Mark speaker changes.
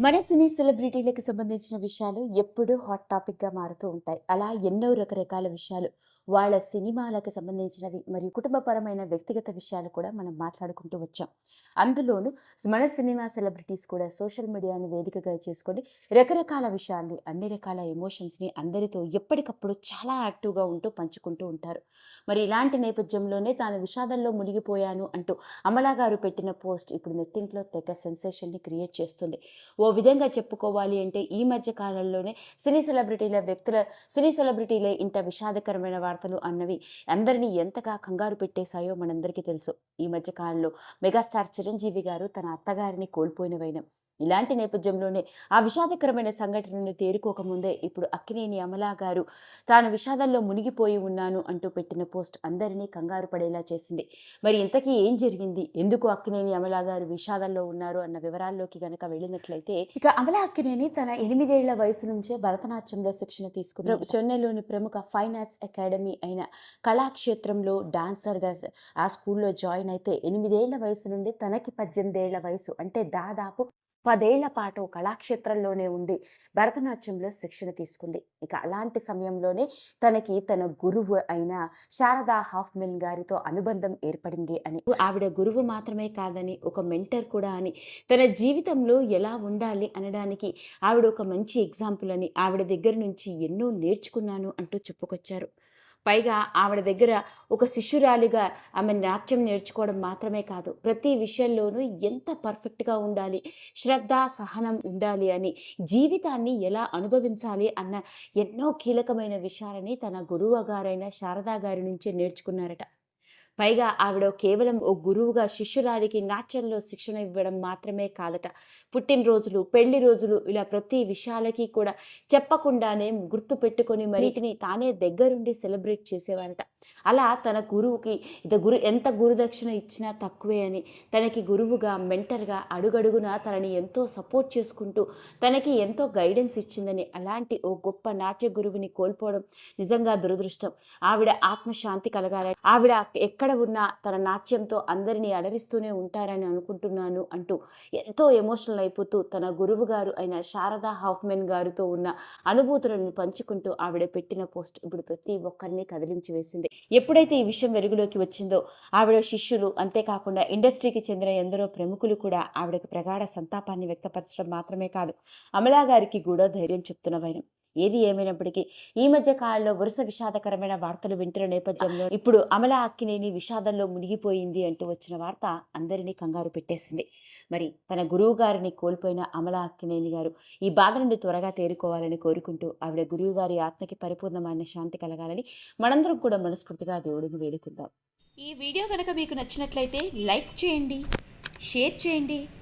Speaker 1: మన సినీ సెలబ్రిటీలకు సంబంధించిన విషయాలు ఎప్పుడూ హాట్ టాపిక్గా మారుతూ ఉంటాయి. అలా ఎన్నో రకరకాల విషయాలు వాళ్ళ సినిమాలకు సంబంధించినవి మరియు కుటుంబపరమైన వ్యక్తిగత విషయాలు కూడా మనం మాట్లాడుకుంటూ వచ్చాం. అందులోనూ మన సినిమా సెలబ్రిటీస్ కూడా సోషల్ మీడియాను వేదికగా చేసుకొని రకరకాల విషయాల్ని అన్ని రకాల ఎమోషన్స్ని అందరితో ఎప్పటికప్పుడు చాలా యాక్టివ్గా ఉంటూ పంచుకుంటూ ఉంటారు. మరి ఇలాంటి నేపథ్యంలోనే తాను విషాదంలో మునిగిపోయాను అంటూ అమలా గారు పెట్టిన పోస్ట్ ఇప్పుడు నెట్టింట్లో తెగ సెన్సేషన్ని క్రియేట్ చేస్తుంది. ఓ విధంగా చెప్పుకోవాలి అంటే ఈ మధ్య కాలంలోనే సినీ సెలబ్రిటీల వ్యక్తుల సినీ సెలబ్రిటీలే ఇంత విషాదకరమైన వార్త వార్తలు అన్నవి అందరినీ ఎంతగా కంగారు పెట్టేశాయో మనందరికీ తెలుసు. ఈ మధ్య కాలంలో మెగాస్టార్ చిరంజీవి గారు తన అత్తగారిని కోల్పోయినవైన ఇలాంటి నేపథ్యంలోనే ఆ విషాదకరమైన సంఘటనను తేరుకోకముందే ఇప్పుడు అక్కినేని అమలా గారు తాను విషాదంలో మునిగిపోయి ఉన్నాను అంటూ పెట్టిన పోస్ట్ అందరినీ కంగారు పడేలా చేసింది. మరి ఇంతకీ ఏం జరిగింది? ఎందుకు అక్కినేని అమలా గారు విషాదంలో ఉన్నారు అన్న వివరాల్లోకి గనక వెళ్ళినట్లయితే ఇక అమలా అక్కినేని తన ఎనిమిదేళ్ళ వయసు నుంచే భరతనాట్యంలో శిక్షణ తీసుకున్నారు చెన్నైలోని ప్రముఖ ఫైన్ ఆర్ట్స్ అకాడమీ అయిన కళాక్షేత్రంలో డాన్సర్గా ఆ స్కూల్లో జాయిన్ అయితే ఎనిమిదేళ్ళ వయసు నుండి తనకి పద్దెనిమిదేళ్ళ వయసు అంటే దాదాపు పదేళ్ళ పాటు కళాక్షేత్రంలోనే ఉండి భరతనాట్యంలో శిక్షణ తీసుకుంది. ఇక అలాంటి సమయంలోనే తనకి తన గురువు అయిన శారదా హాఫ్మెన్ గారితో అనుబంధం ఏర్పడింది అని. ఆవిడ గురువు మాత్రమే కాదని ఒక మెంటర్ కూడా అని తన జీవితంలో ఎలా ఉండాలి అనడానికి ఆవిడ ఒక మంచి ఎగ్జాంపుల్ అని ఆవిడ దగ్గర నుంచి ఎన్నో నేర్చుకున్నాను అంటూ చెప్పుకొచ్చారు. పైగా ఆవిడ దగ్గర ఒక శిష్యురాలిగా ఆమె నాట్యం నేర్చుకోవడం మాత్రమే కాదు ప్రతి విషయంలోనూ ఎంత పర్ఫెక్ట్గా ఉండాలి శ్రద్ధ సహనం ఉండాలి అని జీవితాన్ని ఎలా అనుభవించాలి అన్న ఎన్నో కీలకమైన విషయాలని తన గురువు గారైన శారదా గారి నుంచి నేర్చుకున్నారట. పైగా ఆవిడ కేవలం ఓ గురువుగా శిష్యురాలికి నాట్యంలో శిక్షణ ఇవ్వడం మాత్రమే కాదట. పుట్టినరోజులు పెళ్ళి రోజులు ఇలా ప్రతి విషయాలకి కూడా చెప్పకుండానే గుర్తు పెట్టుకొని మరిటిని తానే దగ్గరుండి సెలబ్రేట్ చేసేవారట. అలా తన గురువుకి ఇత గురు ఎంత గురుదక్షిణ ఇచ్చినా తక్కువే అని తనకి గురువుగా మెంటర్గా అడుగడుగునా తనని ఎంతో సపోర్ట్ చేసుకుంటూ తనకి ఎంతో గైడెన్స్ ఇచ్చిందని అలాంటి ఓ గొప్ప నాట్య గురువుని కోల్పోవడం నిజంగా దురదృష్టం. ఆవిడ ఆత్మశాంతి కలగాలని ఆవిడ ఎక్కడ ఎక్కడ ఉన్నా తన నాట్యంతో అందరినీ అలరిస్తూనే ఉంటారని అనుకుంటున్నాను అంటూ ఎంతో ఎమోషనల్ అయిపోతూ తన గురువు గారు అయిన శారదా హాఫ్మెన్ గారితో ఉన్న అనుభూతులను పంచుకుంటూ ఆవిడ పెట్టిన పోస్ట్ ఇప్పుడు ప్రతి ఒక్కరిని కదిలించి వేసింది. ఎప్పుడైతే ఈ విషయం వెలుగులోకి వచ్చిందో ఆవిడ శిష్యులు అంతేకాకుండా ఇండస్ట్రీకి చెందిన ఎందరో ప్రముఖులు కూడా ఆవిడకి ప్రగాఢ సంతాపాన్ని వ్యక్తపరచడం మాత్రమే కాదు అమలా గారికి కూడా ధైర్యం చెప్తున్న వైనం. ఏది ఏమైనప్పటికీ ఈ మధ్య కాలంలో వరుస విషాదకరమైన వార్తలు వింటున్న నేపథ్యంలో ఇప్పుడు అమల అక్కినేని విషాదంలో మునిగిపోయింది అంటూ వచ్చిన వార్త అందరినీ కంగారు పెట్టేసింది. మరి తన గురువు గారిని కోల్పోయిన అమల అక్కినేని గారు ఈ బాధ నుండి త్వరగా తేరుకోవాలని కోరుకుంటూ ఆవిడ గురువు గారి ఆత్మకి పరిపూర్ణమైన శాంతి కలగాలని మనందరం కూడా మనస్ఫూర్తిగా దేవుడిని వేడుకుందాం.
Speaker 2: ఈ వీడియో కనుక మీకు నచ్చినట్లయితే లైక్ చేయండి షేర్ చేయండి.